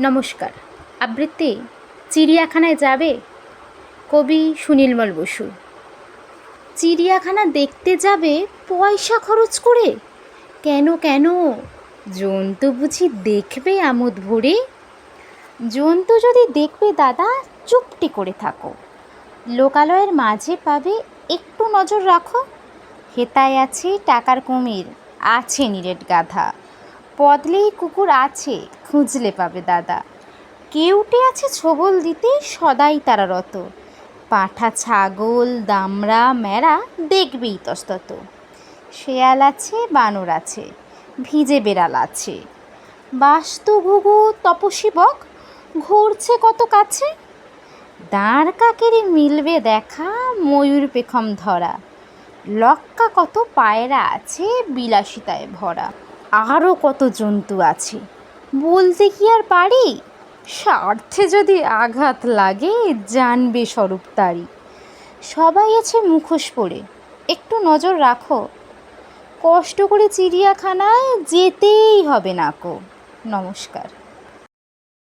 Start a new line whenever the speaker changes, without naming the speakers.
নমস্কার। আবৃত্তি চিড়িয়াখানায় যাবে? কবি সুনীলমল বসু। চিড়িয়াখানা দেখতে যাবে পয়সা খরচ করে? কেন কেন? জন্তু বুঝি দেখবে আমোদ ভরে? জন্তু যদি দেখবে দাদা, চুপটি করে থাকো। লোকালয়ের মাঝে পাবে একটু নজর রাখো। হেতায় আছে টাকার কুমির, আছে নিরেট গাধা। পদলেই কুকুর আছে, খুঁজলে পাবে দাদা। কেউটে আছে ছোবল দিতে, সদাই তারা রত। পাঁঠা, ছাগল, দামড়া ম্যাড়া দেখবেই তস্তত। শেয়াল আছে, বানর আছে, ভিজে বেড়াল আছে। বাস্তু ঘুঘু তপসী বক ঘুরছে কত কাছে? দাঁড় কাকেরে মিলবে দেখা, ময়ূর পেখম ধরা। লক্কা কত পায়রা আছে, বিলাসিতায় ভরা। আরও কত জন্তু আছে। বলতে কি আর পারি? স্বার্থে যদি আঘাত লাগে, জানবে স্বরূপ তারি সবাই আছে মুখোশ পরে, একটু নজর রাখো। কষ্ট করে চিড়িয়াখানায় যেতেই হবে নাকো নমস্কার।